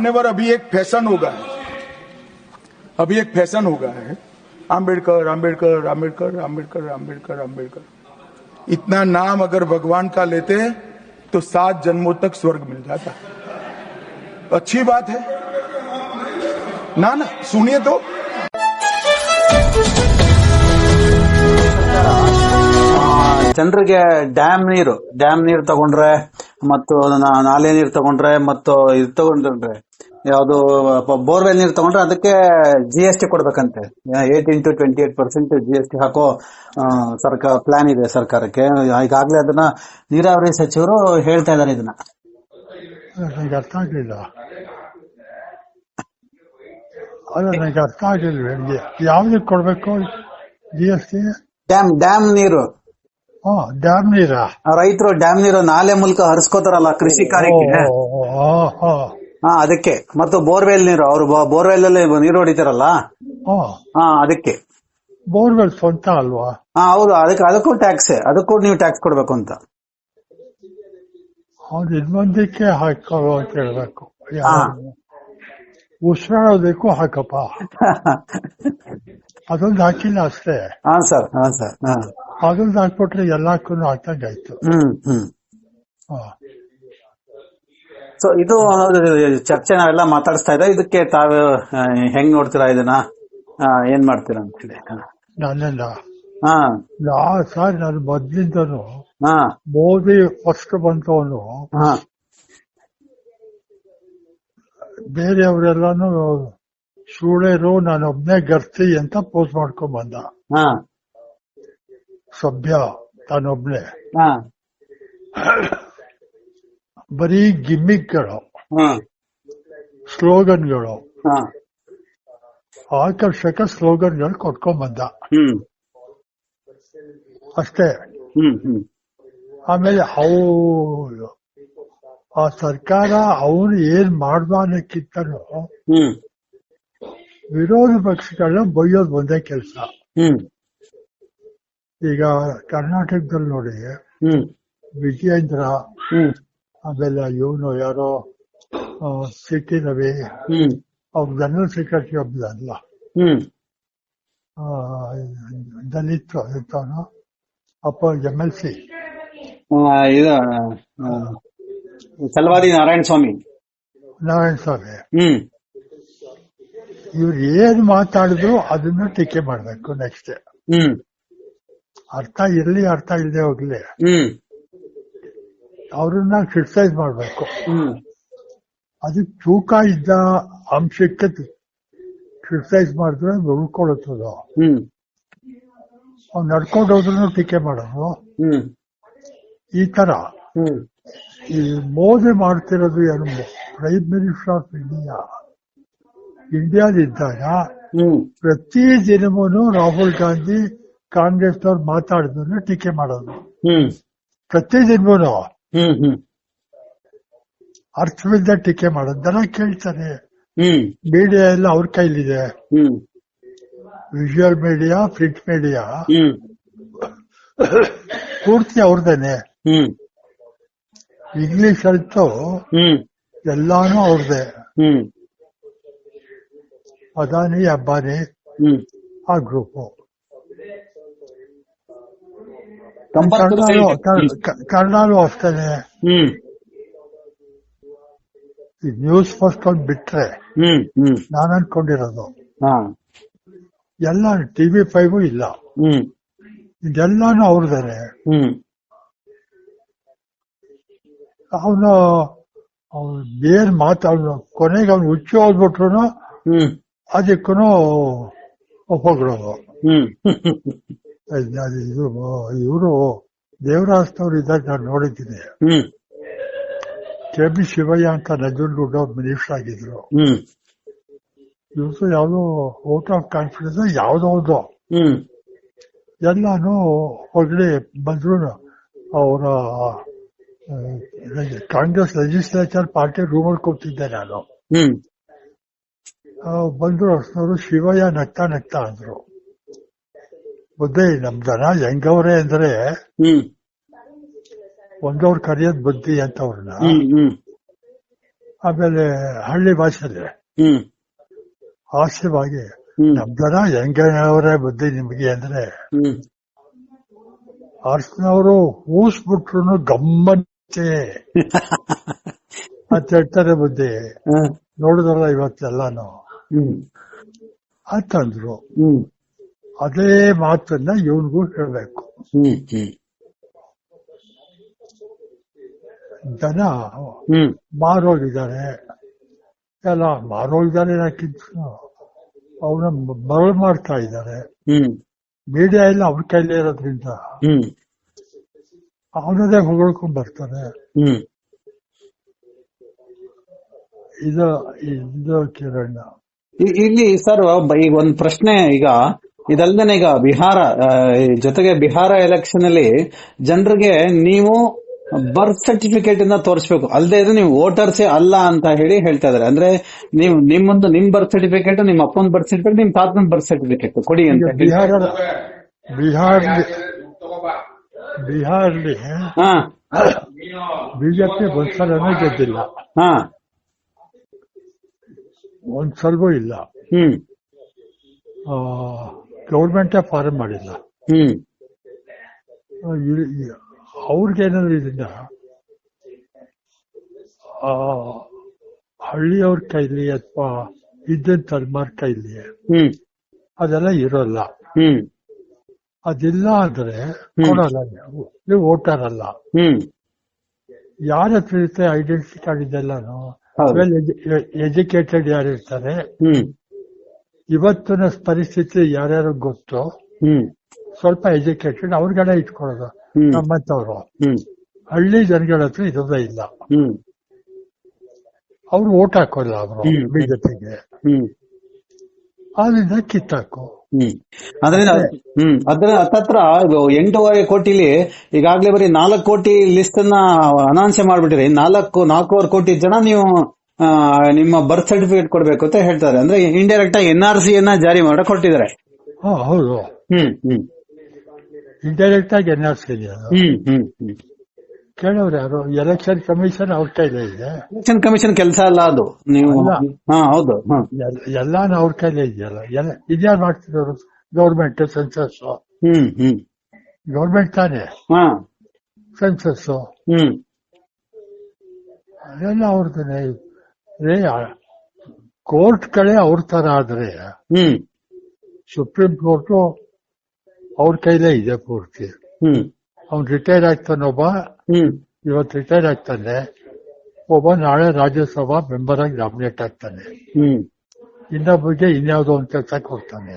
मान्यवर अभी एक फैशन हो गया है अभी एक फैशन हो गया है आम्बेडकर आम्बेडकर आम्बेडकर आम्बेडकर आम्बेडकर आम्बेडकर इतना नाम अगर भगवान का लेते हैं तो सात जन्मों तक स्वर्ग मिल जाता अच्छी बात है ना ना सुनिए तो ಜನರಿಗೆ ಡ್ಯಾಮ್ ನೀರು ಡ್ಯಾಮ್ ನೀರು ತಗೊಂಡ್ರೆ ಮತ್ತು ನಾ- ನಾಲೆ ನೀರು ತಗೊಂಡ್ರೆ ಮತ್ತು ಇದು ತಗೊಂಡ್ರೆ ಯಾವುದು ಬೋರ್ವೆಲ್ ನೀರು ತಗೊಂಡ್ರೆ ಅದಕ್ಕೆ G S T ಕೊಡ್ಬೇಕಂತೆ. Eighteen to twenty eight percent G S T ಹಾಕೋ ಸರ್ಕಾರ ಪ್ಲಾನ್ ಇದೆ ಸರ್ಕಾರಕ್ಕೆ. ಈಗಾಗಲೇ ಅದನ್ನ ನೀರಾವರಿ ಸಚಿವರು ಹೇಳ್ತಾ ಇದ್ದಾರೆ ಇದನ್ನ. ನನಗೆ ಅರ್ಥ ಆಗಲಿಲ್ಲ. ಅಲ್ಲ ನನಗೆ ಅರ್ಥ ಯಾವ್ದಕ್ಕೆ ಕೊಡ್ಬೇಕು G S T dam dam ನೀರು. ಡ್ಯಾಮ್ ನೀರ? ರೈತರು ಡ್ಯಾಮ್ ನೀರು ನಾಲೆ ಮೂಲಕ ಹರಿಸ್ಕೋತಾರಲ್ಲ ಕೃಷಿ ಕಾರ್ಯಕ್ಕೆ. ಹಾ ಅದಕ್ಕೆ. ಮತ್ತು ಬೋರ್ವೆಲ್ ನೀರು ಅವರು ಬೋರ್ವೆಲ್ ಅಲ್ಲಿ ನೀರು ಹೊಡಿತಾರಲ್ಲ? ಹಾ. ಅದಕ್ಕೆ. ಬೋರ್ವೆಲ್ ಸ್ವಂತ ಅಲ್ವಾ? ಹಾ ಹೌದು. ಅದಕ್ಕೆ ಅದಕ್ಕೂ ಟ್ಯಾಕ್ಸ್ ಅದಕ್ಕೂ ನೀವು ಟ್ಯಾಕ್ಸ್ ಕೊಡ್ಬೇಕು ಅಂತ. ಅವ್ನು ಇನ್ನೊಂದಕ್ಕೆ ಹಾಕೋ ಅಂತ ಹೇಳ್ಬೇಕು. ಉಸಿರಾಡೋದಕ್ಕೂ ಹಾಕಪ್ಪ. ಅದೊಂದು ಹಾಕಿಲ್ಲ ಅಷ್ಟೇ. ಹಾ ಸರ್. ಹಾ ಸರ್. ಹಾ. ಅದೊಂದು ಹಾಕ್ಬಿಟ್ರೆ ಎಲ್ಲಕ್ಕೂ ಹಾಕಂಗಾಯ್ತು ಹ್ಮ್ ಹ್ಮ್. ಸೊ ಇದು ಚರ್ಚೆ ನಾವೆಲ್ಲ ಮಾತಾಡಿಸ್ತಾ ಇದ್ದ ಇದಕ್ಕೆ ತಾವು ಹೆಂಗ್ ನೋಡ್ತೀರಾ ಇದನ್ನ? ಏನ್ ಮಾಡ್ತೀರಾ ಅಂತ ಹೇಳಿ. ಹಾ. ಸರ್ ನಾನು ಮೊದ್ಲಿಂದನು ಹಾ. ಮೋದಿ ಫಸ್ಟ್ ಬಂತವನು ಬೇರೆಯವರೆಲ್ಲಾನು ನಾನು ನಾನೊಬ್ನೇ ಗರ್ತಿ ಅಂತ ಪೋಸ್ ಮಾಡ್ಕೊಂಡ್ ಬಂದ. ಹಾ. ಸಭ್ಯ ತಾನೊಬ್ನೇ. ಹಾ. ಬರೀ ಗಿಮ್ಮಿಕ್ಗಳು ಸ್ಲೋಗನ್ಗಳು. ಆಕರ್ಷಕ ಸ್ಲೋಗನ್ಗಳು ಕೊಟ್ಕೊಂಡ್ಬಂದ ಅಷ್ಟೇ. ಆಮೇಲೆ ಹೌದು. ಆ ಸರ್ಕಾರ ಅವನು ಏನ್ ಮಾಡ್ದಾನಕ್ಕಿಂತನೂ ಹ್ಮ್. ವಿರೋಧ ಪಕ್ಷಗಳನ್ನ ಬೈಯೋದು ಒಂದೇ ಕೆಲಸ. ಈಗ ಕರ್ನಾಟಕದಲ್ಲಿ ನೋಡಿ ವಿಜಯೇಂದ್ರ ಆಮೇಲೆ ಇವನು ಯಾರೋ ಸಿಟಿ ರವಿ ಹ್ಮ್ ಅವ್ರ ಜನರಲ್ ಸೆಕ್ರೆಟರಿ ಒಬ್ಬದಲ್ಲ ಹ್ಮ್ ದಲಿತ್ ಇರ್ತಾನು ಅಪ್ಪ ಎಂ ಎಲ್ ಸಿ ಇದು ಆ, ಚಲವಾದಿ ನಾರಾಯಣ ಸ್ವಾಮಿ ನಾರಾಯಣ ಸ್ವಾಮಿ ಇವ್ರು ಏನ್ ಮಾತಾಡಿದ್ರು ಅದನ್ನ ಟೀಕೆ ಮಾಡ್ಬೇಕು ನೆಕ್ಸ್ಟ್ ಹ್ಮ್ ಅರ್ಥ ಇರ್ಲಿ ಅರ್ಥ ಇಲ್ಲದೆ ಹೋಗ್ಲಿ. ಹ್ಮ್ ಅವ್ರನ್ನ ಕ್ರಿಟಿಸೈಸ್ ಮಾಡಬೇಕು. ಅದು ಇದ್ದ ಅಂಶಕ್ಕೆ ಕ್ರಿಟಿಸೈಸ್ ಮಾಡಿದ್ರೆ ಉಳ್ಕೊಳ್ಳುತ್ತದ? ಅವ್ನು ನಡ್ಕೊಂಡು ಹೋದ್ರು ಟೀಕೆ ಮಾಡೋದು? ಈ ತರ. ಈ ಮೋದಿ ಮಾಡ್ತಿರೋದು ಏನು ಪ್ರೈಮ್ ಮಿನಿಸ್ಟರ್ ಆಫ್ ಇಂಡಿಯಾ ಇಂಡಿಯಾದಿದ್ದಾಗ ಇದ್ದಾಗ ಪ್ರತಿ ದಿನವೂ ರಾಹುಲ್ ಗಾಂಧಿ ಕಾಂಗ್ರೆಸ್ನವ್ರು ಮಾತಾಡಿದ್ರು ಟೀಕೆ ಮಾಡೋದು. ಪ್ರತಿ ದಿನವೂ ಹ್ಮ್ ಹ್ಮ್. ಅರ್ಥವಿದ್ದ ಟೀಕೆ ಮಾಡೋದು ದನ ಕೇಳ್ತಾರೆ. ಹ್ಮ್. ಮೀಡಿಯಾ ಎಲ್ಲ ಅವ್ರ ಕೈಲಿದೆ. ಹ್ಮ್. Visual media print media hmm. ಪೂರ್ತಿ ಅವ್ರದೇನೆ. ಹ್ಮ್. ಇಂಗ್ಲಿಷ್ ಅಂತೂ ಹ್ಮ್. ಎಲ್ಲಾನು ಅವ್ರದೇ. ಹ್ಮ್. ಅದಾನಿ ಅಬ್ಬಾನಿ ಹ್ಮ್. ಆ ಗ್ರೂಪು ಕನ್ನಡನು ಕನ್ನಡನು ಅಷ್ಟೇನೆ. ಹ್ಮ್. ಈ ನ್ಯೂಸ್ ಫಸ್ಟ್ ಒಂದು ಬಿಟ್ರೆ ಹ್ಮ್ ಹ್ಮ್. ನಾನು ಅನ್ಕೊಂಡಿರೋದು. ಹಾ. ಎಲ್ಲ ಟಿವಿ ಫೈವ್ ಇಲ್ಲ. ಹ್ಮ್. ಇದೆಲ್ಲಾನು ಅವ್ರದೇನೆ. ಹ್ಮ್. ಅವನು ಏನ್ ಮಾತಾಡ ಕೊನೆಗೆ ಅವ್ನು ಹುಚ್ಚು ಹೋಗ್ಬಿಟ್ರು ಹ್ಮ್. ಅದಕ್ಕೂ ಒಪ್ಪೋಗಿಡೋದು ಹ್ಮ್. ಇದು ಇವರು ದೇವರಾಜ್ನವ್ರು ಇದ್ದಾಗ ನಾನು ನೋಡಿದ್ದೀನಿ ಕೆ ಬಿ ಶಿವಯ್ಯ ಅಂತ ನಂಜನಗೂಡ ಮಿನಿಸ್ಟರ್ ಆಗಿದ್ರು ಇವತ್ತು ಯಾವುದೋ ಔಟ್ ಆಫ್ ಕಾನ್ಫಿಡೆನ್ಸ್ ಯಾವ್ದೋ ಹ್ಮ್ ಎಲ್ಲಾನು ಹೊರಗಡೆ ಬಂದ್ರು ಅವರ ಕಾಂಗ್ರೆಸ್ ಲೆಜಿಸ್ಲೇಚರ್ ಪಾರ್ಟಿ ರೂಮಲ್ಲಿ ಕೂತಿದ್ದೆ ನಾನು ಬಂದ್ರು ಅಷ್ಟವರು ಶಿವಯ್ಯ ನಗ್ತಾ ನಗ್ತಾ ಅಂದ್ರು ಬುದ್ಧಿ ನಮ್ ಜನ ಹೆಂಗವ್ರೆ ಅಂದ್ರೆ ಹ್ಮ್. ಒಂದವ್ರು ಕರೆಯೋದ್ ಬುದ್ಧಿ ಅಂತವ್ರನ್ನ. ಆಮೇಲೆ ಹಳ್ಳಿ ಭಾಷೆಯಲ್ಲಿ ಹ್ಮ್. ಹಾಸ್ಯವಾಗಿ ಜನ ನಮ್ದನ ಹೆಂಗನವರೇ ಬುದ್ಧಿ ನಿಮ್ಗೆ ಅಂದ್ರೆ ಹ್ಮ್. ಅರ್ಸ್ನವರು ಹೂಸ್ಬಿಟ್ರು ಗಮ್ಮತ್ತೆ ಅಂತ ಹೇಳ್ತಾರೆ ಬುದ್ಧಿ. ನೋಡಿದ್ರಲ್ಲ ಇವತ್ತೆಲ್ಲಾನು? ಹ್ಮ್. ಅಂತಂದ್ರು ಹ್ಮ್. ಅದೇ ಮಾತನ್ನ ಇವನಿಗೂ ಹೇಳಬೇಕು. ಹ್ಮ್ ಮಾರೋಗಿದ್ದಾನೆ ಎಲ್ಲ ಮಾರೋಗಿದ್ದಾನೆ ಅನ್ನಕ್ಕಿಂತ ಅವನ ಮರಳು ಮಾಡ್ತಾ ಇದ್ದಾರೆ ಮೀಡಿಯಾ ಎಲ್ಲ ಅವ್ರ ಕೈಲೇ ಇರೋದ್ರಿಂದ ಅವನದೇ ಹೊಗಳ್ಕೊಂಡ್ ಬರ್ತಾರೆ. ಇದು ಇದು ಕಿರಣ ಇ- ಇಲ್ಲಿ ಸರ್ ಈಗ ಒಂದ್ ಪ್ರಶ್ನೆ ಈಗ. ಇದಲ್ದೇನೆ ಈಗ ಬಿಹಾರ ಜೊತೆಗೆ ಬಿಹಾರ ಎಲೆಕ್ಷನ್ ಅಲ್ಲಿ ಜನರಿಗೆ ನೀವು ಬರ್ತ್ ಸರ್ಟಿಫಿಕೇಟ್ ಇಂದ ತೋರಿಸಬೇಕು. ಅಲ್ಲದೆ ಇದು ನೀವು ವೋಟರ್ಸೇ ಅಲ್ಲ ಅಂತ ಹೇಳಿ ಹೇಳ್ತಾ ಇದಾರೆ ಅಂದ್ರೆ ನೀವು ನಿಮ್ಮೊಂದು ನಿಮ್ ಬರ್ತ್ ಸರ್ಟಿಫಿಕೇಟ್ ನಿಮ್ಮ ಅಪ್ಪನ ಬರ್ತ್ ಸರ್ಟಿಫಿಕೇಟ್ ನಿಮ್ ತಾತನ ಬರ್ತ್ ಸರ್ಟಿಫಿಕೇಟ್ ಕೊಡಿ ಅಂತ ಬಿಹಾರ ಹಾ? ಬಿಜೆಪಿ ಒಂದ್ಸಲ ಗೆದ್ದಿಲ್ಲ. ಒಂದ್ಸಲವೂ ಇಲ್ಲ. ಹ್ಮ್. ಗೌರ್ಮೆಂಟೇ ಫಾರ್ಮ್ ಮಾಡಿಲ್ಲ. ಹ್ಮ್. ಅವ್ರಿಗೇನಾದ್ರು ಇದನ್ನ ಆ, ಹಳ್ಳಿಯವ್ರ ಕೈಲಿ ಅಥವಾ ಇದ್ದಂತ ತಲೆಮಾರ್ ಕೈಲಿ ಹ್ಮ್. ಅದೆಲ್ಲ ಇರೋಲ್ಲ. ಹ್ಮ್. ಅದಿಲ್ಲ ಅಂದ್ರೆ ಕೊಡಲ್ಲ ನೀವು. ನೀವು ವೋಟರ್ ಅಲ್ಲ ಹ್ಮ್. ಯಾರ ಹತ್ರ ಇರುತ್ತೆ? ಐಡೆಂಟಿಟಿ ಕಾರ್ಡ್ ಇದೆಲ್ಲಾನು. ವೆಲ್ ಎಜುಕೇಟೆಡ್ ಯಾರು ಇರ್ತಾರೆ ಹ್ಮ್. ಇವತ್ತಿನ ಪರಿಸ್ಥಿತಿ ಯಾರ್ಯಾರು ಗೊತ್ತು ಸ್ವಲ್ಪ ಎಜುಕೇಟೆಡ್ ಅವ್ರಿಗೆಲ್ಲ ಇಟ್ಕೊಳ್ಳೋದು. ನಮ್ಮಂತವ್ರು ಹಳ್ಳಿ ಜನಗಳ ಹತ್ರ ಇರೋದೇ ಇಲ್ಲ. ಅವ್ರು ಓಟ್ ಹಾಕೋಲ್ಲ ಅವರು. ಬಿಜೆಪಿಗೆ. ಆದ್ರಿಂದ ಕಿತ್ತಾಕು. ಅದರಿಂದ ಅದ್ರ ಹತ್ತತ್ರ ಎಂಟೂವರೆ ಕೋಟಿಲಿ ಈಗಾಗಲೇ ಬರೀ ನಾಲ್ಕು ಕೋಟಿ ಲಿಸ್ಟ್ ಅನ್ನ ಅನಾನ್ಸ್ ಮಾಡ್ಬಿಟ್ಟಿರಿ. ನಾಲ್ಕು ನಾಲ್ಕೂವರೆ ಕೋಟಿ ಜನ ನೀವು ನಿಮ್ಮ ಬರ್ತ್ ಸರ್ಟಿಫಿಕೇಟ್ ಕೊಡ್ಬೇಕು ಅಂತ ಹೇಳ್ತಾರೆ. ಅಂದ್ರೆ ಇಂಡೈರೆಕ್ಟ್ ಆಗಿ ಎನ್ ಆರ್ ಸಿ ಅನ್ನ ಜಾರಿ ಮಾಡಕ್ ಕೊಟ್ಟಿದ್ದಾರೆ ಹೌದು. ಹ್ಮ್ ಹ್ಮ್. ಇಂಡೈರೆಕ್ಟ್ ಆಗಿ ಎನ್ ಆರ್ ಸಿ ಹ್ಮ್ ಹ್ಮ್ ಹ್ಮ್. ಕೇಳೋರು ಯಾರು? ಎಲೆಕ್ಷನ್ ಕಮಿಷನ್ ಅವ್ರ ಕೈಲೇ ಇದೆ ಎಲೆಕ್ಷನ್ ಕಮಿಷನ್ ಕೆಲಸ ಅಲ್ಲ ಅದು. ನೀವು. ಹಾ ಹೌದು. ಎಲ್ಲಾನು ಅವ್ರ ಕೈಲೇ ಇದೆಯಲ್ಲ. ಎಲ್ಲ ಇದ್ಯಾರು ಮಾಡ್ತಿರೋರು? ಗೌರ್ಮೆಂಟ್ ಸೆನ್ಸಸ್ ಹ್ಮ್ ಹ್ಮ್. ಗೌರ್ಮೆಂಟ್ ತಾನೇ? ಹಾ. ಸೆನ್ಸಸ್ ಹ್ಮ್. ಅದೆಲ್ಲ ಅವ್ರದ್ದು. ರೇ ಕೋರ್ಟ್ ಕಡೆ ಅವ್ರ ತರ ಆದ್ರೆ ಹ್ಮ್. ಸುಪ್ರೀಂ ಕೋರ್ಟು ಅವ್ರ ಕೈಲೇ ಇದೆ ಪೂರ್ತಿ. ಹ್ಮ್. ಅವ್ನು ರಿಟೈರ್ ಆಗ್ತಾನೆ ಒಬ್ಬ. ಇವತ್ತು ರಿಟೈರ್ ಆಗ್ತಾನೆ. ಒಬ್ಬ ನಾಳೆ ರಾಜ್ಯಸಭಾ ಮೆಂಬರ್ ಆಗಿ ನಾಮಿನೇಟ್ ಆಗ್ತಾನೆ. ಹ್ಮ್. ಇನ್ನೊಬ್ಬರಿಗೆ ಇನ್ಯಾವುದೋ ಒಂದು ಕೆಲಸ ಕೊಡ್ತಾನೆ.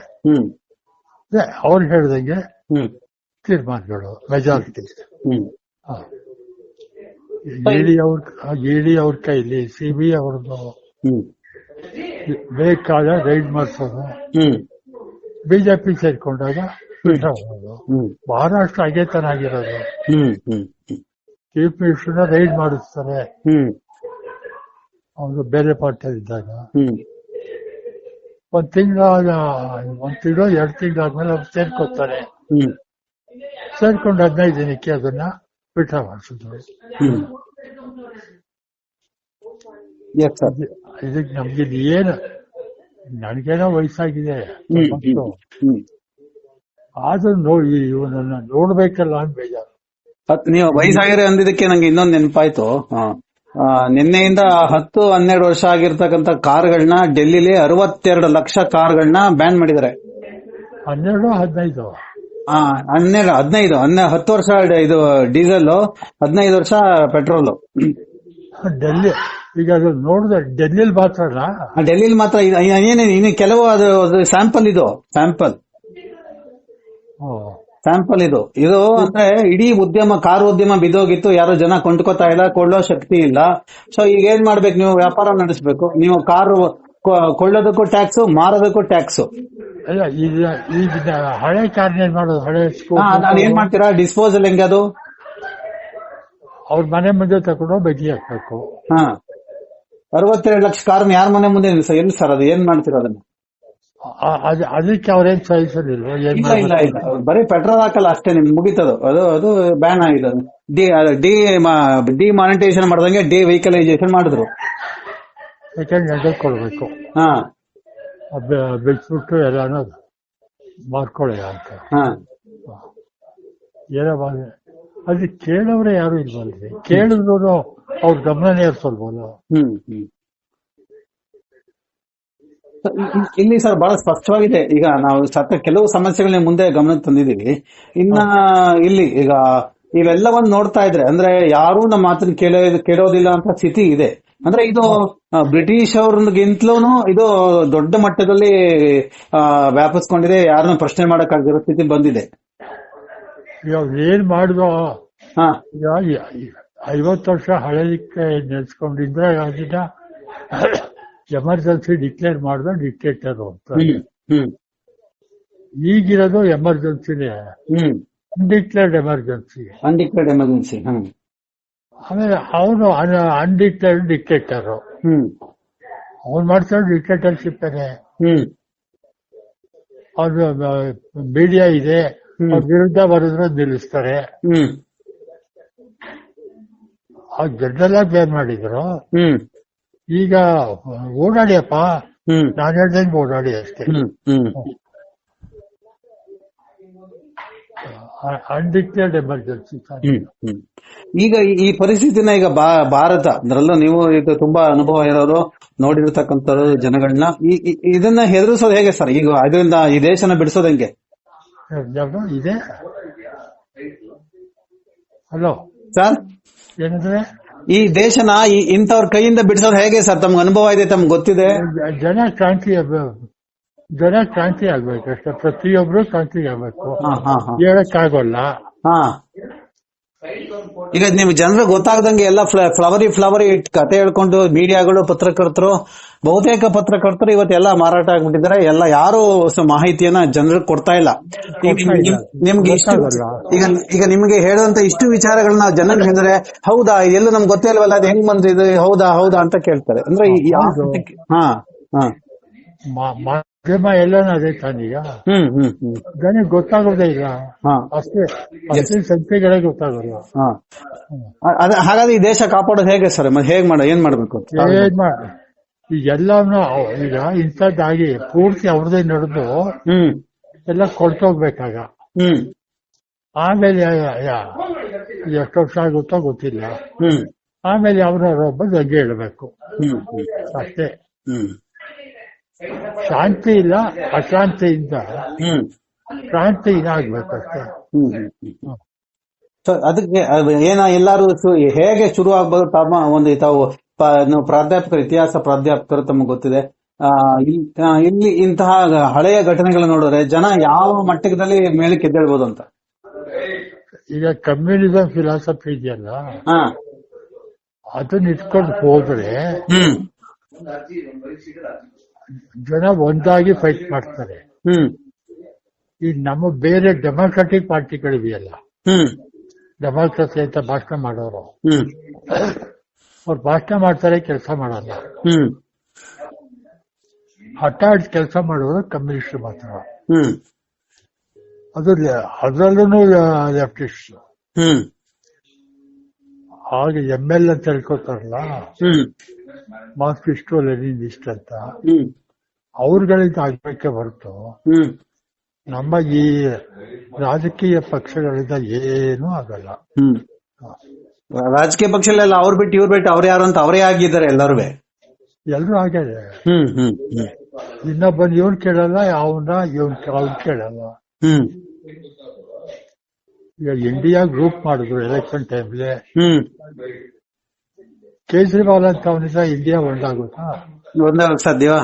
ಅವ್ರು ಹೇಳ್ದಂಗೆ ಹ್ಮ್. ತೀರ್ಮಾನಗಳು ಮೆಜಾರಿಟಿ ಇಡಿ ಅವ್ರ ಇಡಿ ಅವ್ರ ಕೈಲಿ ಸಿ ಬಿ ಅವ್ರದ್ದು ಬೇಕಾದ ರೈಡ್ ಮಾಡಿಸೋದು. ಬಿಜೆಪಿ ಸೇರ್ಕೊಂಡಾಗ ಮಹಾರಾಷ್ಟ್ರ ಹ್ಮ್. ಚೀಫ್ ಮಿನಿಸ್ಟರ್ನ ರೈಡ್ ಮಾಡಿಸ್ತಾರೆ. ಅವರು ಬೇರೆ ಪಾರ್ಟಿಯಲ್ಲಿ ಇದ್ದಾಗ. ಒಂದ್ ತಿಂಗಳ ಒಂದ್ ತಿಂಗಳು ಎರಡು ತಿಂಗಳಾದ್ಮೇಲೆ ಅವ್ರು ಸೇರ್ಕೊತಾರೆ. ಸೇರ್ಕೊಂಡು ಹದಿನೈದು ದಿನಕ್ಕೆ ಅದನ್ನ? ಬಿಟ್ಟ Yes, sir. ಎಸ್ ಸರ್ ಇದಕ್ಕೆ ನಮ್ಗೆ ಏನು ನನಗೇನೋ ವಯಸ್ಸಾಗಿದೆ ಆದ್ರೂ ನೋಡಿ ಇವನನ್ನ ನೋಡ್ಬೇಕಲ್ಲ ಅಂತ ಬೇಜಾರು ಹತ್- ನೀವು ವಯಸ್ಸಾಗಿರೋ ಅಂದಿದ್ದಕ್ಕೆ ನಂಗೆ ಇನ್ನೊಂದು ನೆನಪಾಯ್ತು ನಿನ್ನೆಯಿಂದ ಹತ್ತು ಹನ್ನೆರಡು ವರ್ಷ ಆಗಿರ್ತಕ್ಕಂಥ ಕಾರ್ಗಳನ್ನ ಡೆಲ್ಲಿಲಿ ಅರವತ್ತೆರಡು ಲಕ್ಷ ಕಾರ್ಗಳನ್ನ ಬ್ಯಾನ್ ಮಾಡಿದ್ದಾರೆ ಹನ್ನೆರಡು ಹದಿನೈದು ಹನ್ನೆರಡು ಹದಿನೈದು ಹನ್ನೆ ಹತ್ತು ವರ್ಷ ಇದು ಡೀಸೆಲ್ ಹದಿನೈದು ವರ್ಷ ಪೆಟ್ರೋಲ್. ಡೆಲ್ಲಿ ಈಗ ಅದು ನೋಡಿದ್ರೆ ಡೆಲ್ಲಿಲಿ ಮಾತ್ರ ಅಲ್ಲ? ಡೆಲ್ಲಿಲಿ ಮಾತ್ರ ಇದು- ಏನೇನು ಇನ್ನು ಕೆಲವು ಅದು ಸ್ಯಾಂಪಲ್ ಇದು ಸ್ಯಾಂಪಲ್ ಸ್ಯಾಂಪಲ್ ಇದು. ಇದು ಅಂದ್ರೆ ಇಡೀ ಉದ್ಯಮ ಕಾರ್ ಉದ್ಯಮ ಬಿದ್ದೋಗಿತ್ತು ಯಾರು ಜನ ಕೊಂಡ್ಕೋತಾ ಇಲ್ಲ ಕೊಳ್ಳೋ ಶಕ್ತಿ ಇಲ್ಲ. ಸೊ ಈಗ ಏನ್ ಮಾಡ್ಬೇಕು ನೀವು? ವ್ಯಾಪಾರ ನಡೆಸಬೇಕು. ನೀವು ಕಾರು ಕೊಳ್ಳೋದಕ್ಕೂ ಟ್ಯಾಕ್ಸ್ ಮಾರೋದಕ್ಕೂ ಟ್ಯಾಕ್ಸ್. ಅಲ್ಲ ಈಗ ಈಗ ಹಳೆ ಏನ್ ಮಾಡೋದು? ಹಳೆ ನಾನು ಏನ್ ಮಾಡ್ತೀರಾ? ಡಿಸ್ಪೋಸಲ್ ಹೆಂಗೆ ಅದು? ಅವ್ರ ಮನೆ ಮುಂದೆ ತಗೊಂಡು ಬಡ್ಡಿ ಹಾಕ್ಬೇಕು. ಹಾ. ಅರವತ್ತೆರಡು ಲಕ್ಷ ಕಾರ್ ಯಾರ ಮನೆ ಮುಂದೆ ನಿಲ್ಸ ಎಲ್ಲಿ ಸರ್ ಅದು? ಏನ್ ಮಾಡ್ತೀರಾ ಅದನ್ನ? ಅದಕ್ಕೆ ಅವ್ರೇನ್ ಮಾಡ್ಬೇಕು? ಬರೀ ಪೆಟ್ರೋಲ್ ಹಾಕಲ್ಲ ಅಷ್ಟೇ ನಿಮ್ ಮುಗಿತದು. ಅದು ಅದು ಬ್ಯಾನ್ ಆಗಿದೆ ಡಿ ಡಿ ಡಿ ಮಾನಿಟೈಸೇಷನ್ ಮಾಡ್ದಂಗೆ ಡಿ ವೆಹಿಕಲೈಸೇಷನ್ ಮಾಡಿದ್ರು. ಯಾಕಂದ್ರೆ ಹ್ಯಾಂಡಲ್ ಕೊಡ್ಬೇಕು ಹಾ ಬಿಟ್ಬಿಟ್ಟು ಎಲ್ಲಾನು ಮಾರ್ಕೊಳ್ಳಿ ಅಂತ ಹಾ ಏನೋ ಮಾಡಿ ಅದು ಕೇಳೋರೆ ಯಾರು ಇಲ್ವಲ್ರಿ ಕೇಳಿದ್ರು ಅವ್ರ ಗಮನನೇ ಹರಿಸಲ್ವಲ್ಲ ಹ್ಮ್ ಇಲ್ಲಿ ಸರ್ ಬಹಳ ಸ್ಪಷ್ಟವಾಗಿದೆ ಈಗ ನಾವು ಸತ್ತ ಕೆಲವು ಸಮಸ್ಯೆಗಳನ್ನ ಮುಂದೆ ಗಮನಕ್ಕೆ ತಂದಿದೀವಿ ಇನ್ನ ಇಲ್ಲಿ ಈಗ ಇವೆಲ್ಲವನ್ನ ನೋಡ್ತಾ ಇದ್ರೆ ಅಂದ್ರೆ ಯಾರು ನಮ್ಮ ಮಾತನ್ನ ಕೇಳೋ ಕೇಳೋದಿಲ್ಲ ಅಂತ ಸ್ಥಿತಿ ಇದೆ ಅಂದ್ರೆ ಇದು ಬ್ರಿಟಿಷ್ ಅವ್ರಿಗಿಂತಲೂ ಇದು ದೊಡ್ಡ ಮಟ್ಟದಲ್ಲಿ ಆ, ವ್ಯಾಪಿಸ್ಕೊಂಡಿದೆ ಯಾರನ್ನ ಪ್ರಶ್ನೆ ಮಾಡಕ್ಕಾಗಿರೋ ಸ್ಥಿತಿ ಬಂದಿದೆ. ಇವಾಗ ಏನ್ ಮಾಡಿದೋ? ಐವತ್ತು ವರ್ಷ ಹಳೆಯಕ್ಕೆ ನೆಲೆಸ್ಕೊಂಡಿದ್ರೆ ಅದನ್ನ ಎಮರ್ಜೆನ್ಸಿ ಡಿಕ್ಲೇರ್ ಮಾಡಿದ ಡಿಕ್ಟೇಟರ್ ಅಂತ. ಈಗಿರೋದು ಎಮರ್ಜೆನ್ಸಿನೇ. ಹ್ಮ್. Undeclared emergency undeclared emergency hmm. ಆಮೇಲೆ ಅವನು ಅನ್ಡಿಕ್ಲೇರ್ಡ್ ಡಿಕ್ಟೇಟರ್ ಹ್ಮ್. ಅವ್ನು ಮಾಡ್ತಾರೆ ಡಿಕ್ಟೇಟರ್ಶಿಪ್ ಹ್ಮ್. ಅವ್ರ ಮೀಡಿಯಾ ಇದೆ. ಅವ್ರ ವಿರುದ್ಧ ಬರೆದ್ರೆ ನಿಲ್ಲಿಸ್ತಾರೆ. ಹ್ಮ್. ಆ ಜನರಲ್ ಆಗಿ ಬೇರ್ ಮಾಡಿದ್ರು? ಹ್ಮ್. ಈಗ ಓಡಾಡಿಯಪ್ಪ. ನಾನು ಹೇಳ್ದಂಗೆ ಓಡಾಡಿ ಅಷ್ಟೇ ಹ್ಮ್ ಹ್ಮ್ ಅನ್ಡಿಕ್ಲೇರ್ಡ್ ಎಮರ್ಜೆನ್ಸಿ. ಈಗ ಈ- ಪರಿಸ್ಥಿತಿನ ಈಗ ಭಾರತ ಅದರಲ್ಲೂ ನೀವು ಈಗ ತುಂಬಾ ಅನುಭವ ಇರೋರು ನೋಡಿರ್ತಕ್ಕಂಥ ಜನಗಳನ್ನ ಇದನ್ನ ಹೆದರಿಸೋದು ಹೇಗೆ ಸರ್? ಈಗ ಅದರಿಂದ ಈ ದೇಶನ ಬಿಡಿಸೋದು ಹೆಂಗೆ? ಇದೆ. ಹಲೋ. ಸರ್? ಏನಂದ್ರೆ ಈ ದೇಶನ ಇಂಥವ್ರ ಕೈಯಿಂದ ಬಿಡಿಸೋದು ಹೇಗೆ ಸರ್? ತಮ್ಗೆ ಅನುಭವ ಇದೆ ತಮ್ಗೆ ಗೊತ್ತಿದೆ? ಜನ ಕ್ರಾಂತಿ ಜನ ಕ್ರಾಂತಿ ಆಗ್ಬೇಕು ಅಷ್ಟೇ. ಪ್ರತಿಯೊಬ್ರು ಕ್ರಾಂತಿ ಆಗ್ಬೇಕು. ಹೇಳಕ್ಕಾಗೋಲ್ಲ. ಹಾ. ಈಗ ನಿಮ್ ಜನರಿಗೆ ಗೊತ್ತಾಗದಂಗೆ ಎಲ್ಲ ಫ್ಲವರಿ ಫ್ಲವರಿ ಕತೆ ಹೇಳ್ಕೊಂಡು ಮೀಡಿಯಾಗಳು ಪತ್ರಕರ್ತರು ಬಹುತೇಕ ಪತ್ರಕರ್ತರು ಇವತ್ತೆಲ್ಲ ಮಾರಾಟ ಆಗ್ಬಿಟ್ಟಿದ್ದಾರೆ. ಎಲ್ಲ ಯಾರು ಮಾಹಿತಿಯನ್ನ ಜನರಿಗೆ ಕೊಡ್ತಾ ಇಲ್ಲ. ನಿಮ್ಗೆ ಇಷ್ಟು ಈಗ ಈಗ ನಿಮ್ಗೆ ಹೇಳುವಂತ ಇಷ್ಟು ವಿಚಾರಗಳನ್ನ ಜನರಿಗೆ ಹೇಳಿದ್ರೆ ಹೌದಾ ಎಲ್ಲ ನಮ್ಗೆ ಗೊತ್ತೇ ಇಲ್ವಲ್ಲ ಅದು ಹೆಂಗ್ ಬಂದ್ರೆ ಇದು ಹೌದಾ ಹೌದಾ ಅಂತ ಕೇಳ್ತಾರೆ. ಅಂದ್ರೆ ಹಾ ಹಾ. ಮಾ- ಮಾಧ್ಯಮ ಎಲ್ಲಾನು ಅದೇ ತಾನೀಗ ಹ್ಮ್ ಹ್ಮ್ ಹ್ಮ್ ಗೊತ್ತಾಗೋದೇ ಇಲ್ಲ ಹಾ ಅಷ್ಟೇ ಅಷ್ಟೇ ಸಂಖ್ಯೆಗಳೇ ಗೊತ್ತಾಗಲ್ಲ ಹಾ ಅದ ಹಾಗಾದ್ರೆ ಈ ದೇಶ ಕಾಪಾಡೋದು ಹೇಗೆ ಸರ್ ಮತ್ತೆ ಹೇಗ್ ಮಾಡ ಏನ್ ಮಾಡ್ಬೇಕು ಎಲ್ಲ ಏನ್ ಮಾಡಿ ಈಗೆಲ್ಲಾನು ಅವ್- ಈಗ ಇಂಥದ್ದಾಗಿ ಪೂರ್ತಿ ಅವ್ರದೇ ನಡೆದು ಹ್ಮ್ ಎಲ್ಲ ಕೊಡ್ತೋಗ್ಬೇಕಾಗ ಹ್ಮ್ ಆಮೇಲೆ ಎಷ್ಟು ವರ್ಷ ಆಗುತ್ತೋ ಗೊತ್ತಿಲ್ಲ ಹ್ಮ್ ಆಮೇಲೆ ಅವರೊಬ್ಬ ಬಗ್ಗೆ ಹೇಳ್ಬೇಕು ಅಷ್ಟೇ ಹ್ಮ್ ಶಾಂತಿ ಇಲ್ಲ ಅಶಾಂತಿಯಿಂದ ಇದಾಗ್ಬೇಕಷ್ಟೇ ಹ್ಮ್. ಹ್ಮ್. ಅದಕ್ಕೆ ಅದು ಏನ ಎಲ್ಲಾರು ಹೇಗೆ ಶುರು ಆಗ್ಬೋದು ತಮ್ಮ ಒಂದು ತಾವು ಪ್ರಾಧ್ಯಾಪಕರು ಇತಿಹಾಸ ಪ್ರಾಧ್ಯಾಪಕರು ತಮಗೆ ಗೊತ್ತಿದೆ. ಇಲ್ಲಿ ಇಂತಹ ಹಳೆಯ ಘಟನೆಗಳು ನೋಡಿದ್ರೆ ಜನ ಯಾವ ಮಟ್ಟದಲ್ಲಿ ಮೇಲೆ ಕೆದ್ದೇಳ್ಬೋದು ಅಂತ? ಈಗ ಕಮ್ಯುನಿಸಂ ಫಿಲಾಸಫಿ ಇದೆಯಲ್ಲ? ಅದನ್ನ ಇಟ್ಕೊಂಡು ಹೋದ್ರೆ ಜನ ಒಂದಾಗಿ ಫೈಟ್ ಮಾಡ್ತಾರೆ. ಈ ನಮ್ಮ ಬೇರೆ ಡೆಮಾಕ್ರೆಟಿಕ್ ಪಾರ್ಟಿಗಳಿವೆಯಲ್ಲ. ಡೆಮಾಕ್ರಸಿ ಅಂತ ಭಾಷಣ ಮಾಡೋರು. ಅವ್ರು ಭಾಷಣ ಮಾಡ್ತಾರೆ ಕೆಲಸ ಮಾಡಲ್ಲ. ಹಠ ಕೆಲಸ ಮಾಡೋರು ಕಮ್ಯುನಿಸ್ಟ್ ಮಾತ್ರ. ಅದು ಅದರಲ್ಲೂ ಲೆಫ್ಟಿಸ್ಟ್. ಹ್ಮ್ ಆಗ ಎಂ ಎಲ್ ಅಂತ ಹೇಳ್ಕೊತಾರಲ್ಲ ಮಾರ್ಕ್ಸಿಸ್ಟು ಲೆನಿನಿಸ್ಟ್ ಅಂತ. ಅವ್ರಗಳಿಂದ ಆಗ್ಬೇಕೆ ಹೊರತು ನಮ್ಮ ಈ ರಾಜಕೀಯ ಪಕ್ಷಗಳಿಂದ ಏನೂ ಆಗಲ್ಲ. ರಾಜಕೀಯ ಪಕ್ಷಗಳೆಲ್ಲ ಅವ್ರು ಬಿಟ್ಟು ಇವ್ರು ಬಿಟ್ಟು ಅವ್ರು ಯಾರು ಅಂತ ಅವರೇ ಆಗಿದ್ದಾರೆ ಎಲ್ಲರೂ ಎಲ್ರು ಹ್ಮ್ ಇನ್ನೊಬ್ಬನ್ ಇವನ್ ಕೇಳಲ್ಲ ಅವನ್ನ ಇವನ್ ಅವ್ನ್ ಕೇಳಲ್ಲ ಈಗ ಇಂಡಿಯಾ ಗ್ರೂಪ್ ಮಾಡಿದ್ರು ಎಲೆಕ್ಷನ್ ಟೈಮ್ಲಿ ಹ್ಮ್. ಕೇಜ್ರಿವಾಲ್ ಅಂತ ಅವನಿಂದ ಇಂಡಿಯಾ ಒಂದಾಗುತ್ತಾ? ಒಂದಾಗ ಸಾಧ್ಯವಾ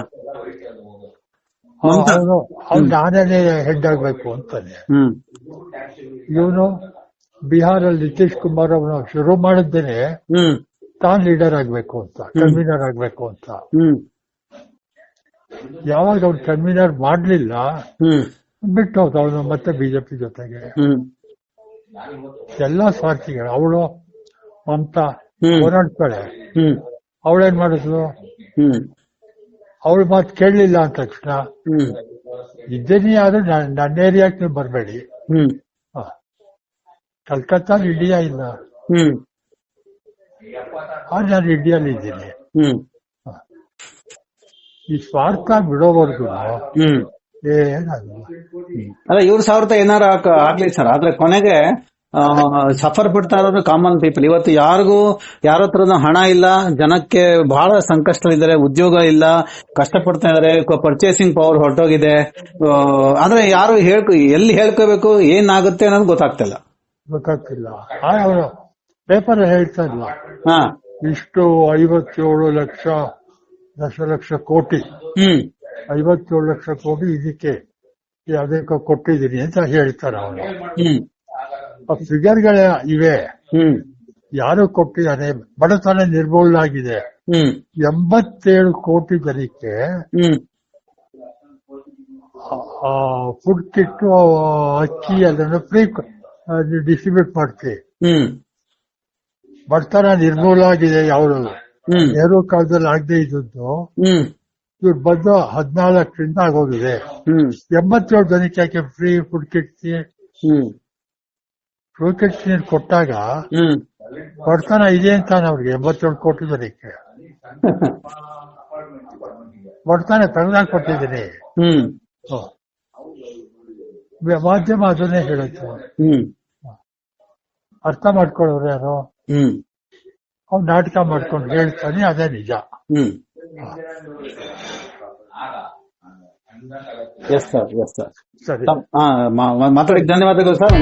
ಅವನು ಅವ್ನು ನಾನೇ ಹೆಡ್ ಆಗ್ಬೇಕು ಅಂತಾನೆ. ಇವನು ಬಿಹಾರಲ್ಲಿ ನಿತೀಶ್ ಕುಮಾರ್ ಅವನು ಶುರು ಮಾಡಿದ್ದೇನೆ. ತಾನ್ ಲೀಡರ್ ಆಗ್ಬೇಕು ಅಂತ ಕನ್ವೀನರ್ ಆಗ್ಬೇಕು ಅಂತ. ಯಾವಾಗ ಅವ್ನು ಕನ್ವೀನರ್ ಮಾಡ್ಲಿಲ್ಲ ಬಿಟ್ಟು ಹೋದ ಅವನು ಮತ್ತೆ ಬಿಜೆಪಿ ಜೊತೆಗೆ. ಎಲ್ಲಾ ಸ್ವಾರ್ಥಿಗಳು ಅವಳು ಮಮತಾ ಓಡಾಡ್ತಾಳೆ. ಹೋರಾಡ್ತಾಳೆ ಅವಳೇನ್ ಮಾಡಿದ್ಲು? ಅವಳು ಮಾತು ಕೇಳಲಿಲ್ಲ ಅಂದ ತಕ್ಷಣ ಇದ್ದೇನೆ ಆದ್ರೂ ನಾನ್- ನನ್ನ ಏರಿಯಾಕ್ ನೀವು ಬರಬೇಡಿ. ಹ್ಮ್. ಕಲ್ಕತ್ತಾ ಇಂಡಿಯಾ ಇಲ್ಲ. ಆದ್ರೆ ನಾನು ಇಂಡಿಯಾಲಿ ಇದ್ದೀನಿ. ಹ್ಮ್. ಈ ಸ್ವಾರ್ಥ ಬಿಡೋವರೆಗೂ ಅಲ್ಲ ಇವ್ರ ಸಾವಿರದ ಏನಾರ ಆಗ್ಲಿ ಸರ್ ಆದ್ರೆ ಕೊನೆಗೆ ಸಫರ್ ಬಿಡ್ತಾ ಇರೋದು ಕಾಮನ್ ಪೀಪಲ್ ಇವತ್ತು ಯಾರಿಗೂ ಯಾರ ಹತ್ರನೂ ಹಣ ಇಲ್ಲ ಜನಕ್ಕೆ ಬಹಳ ಸಂಕಷ್ಟದಲ್ಲಿದ್ದಾರೆ ಉದ್ಯೋಗ ಇಲ್ಲ ಕಷ್ಟಪಡ್ತಾ ಇದಾರೆ ಪರ್ಚೇಸಿಂಗ್ ಪವರ್ ಹೊರಟೋಗಿದೆ. ಆದ್ರೆ ಯಾರು ಹೇಳ್ಕೊ ಎಲ್ಲಿ ಹೇಳ್ಕೋಬೇಕು ಏನಾಗುತ್ತೆ ಅನ್ನೋದು ಗೊತ್ತಾಗ್ತಿಲ್ಲ. ಗೊತ್ತಾಗ್ತಿಲ್ಲ. ಪೇಪರ್ ಹೇಳ್ತಾ ಇಲ್ಲ ಇಷ್ಟು ಐವತ್ತೇಳು ಲಕ್ಷ ದಶಲಕ್ಷ ಕೋಟಿ. ಹ್ಮ್. ಐವತ್ತೇಳು ಲಕ್ಷ ಕೋಟಿ ಇದಕ್ಕೆ ಅದಕ್ಕೆ ಕೊಟ್ಟಿದ್ದೀನಿ ಅಂತ ಹೇಳ್ತಾರೆ ಅವನು ಹ್ಮ್. ಆ ಫಿಗರ್ಗಳ ಇವೆ. ಯಾರು ಕೊಟ್ಟಿದ್ದಾರೆ? ಬಡತನ ನಿರ್ಮೂಲನೆ ಆಗಿದೆ. ಹ್ಮ್. ಎಂಬತ್ತೇಳು ಕೋಟಿ ಜನಕ್ಕೆ ಫುಡ್ ಕಿಟ್ ಅಕ್ಕಿ ಅದನ್ನು ಫ್ರೀ ಡಿಸ್ಟ್ರಿಬ್ಯೂಟ್ ಮಾಡ್ತೀವಿ. ಬಡತನ ನಿರ್ಮೂಲ ಆಗಿದೆ ಯಾವ್ದು? ನೆಹರು ಕಾಲದಲ್ಲಿ ಆಗದೆ ಇದ್ದದ್ದು. ಇವ್ರು ಬಂದು ಹದಿನಾಲ್ಕರಿಂದ ಆಗೋಗಿದೆ ಎಂಬತ್ತೇಳು ಜನಕ್ಕೆ ಯಾಕೆ free food kits food kits ಕೊಟ್ಟಾಗ ಬಡತನ ಇದೆ ಅಂತ ಅವ್ರಿಗೆ ಎಂಬತ್ತೇಳು ಕೋಟಿ ಜನಕ್ಕೆ ಬಡತನ ತೆಗೆದಾಕ್ ಕೊಟ್ಟಿದ್ದೀನಿ. ಮಾಧ್ಯಮ ಅದನ್ನೇ ಹೇಳುತ್ತೆ. ಅರ್ಥ ಮಾಡ್ಕೊಳ್ಳೋರು ಯಾರು? ಅವ್ನು ನಾಟಕ ಮಾಡ್ಕೊಂಡು ಹೇಳ್ತಾನೆ ಅದೇ ನಿಜ. ಹ್ಮ್ ಎಸ್ ಸರ್ ಎಸ್ ಸರ್ ಸರಿ ಮಾತಾಡಿದ ಧನ್ಯವಾದಗಳು ಸರ್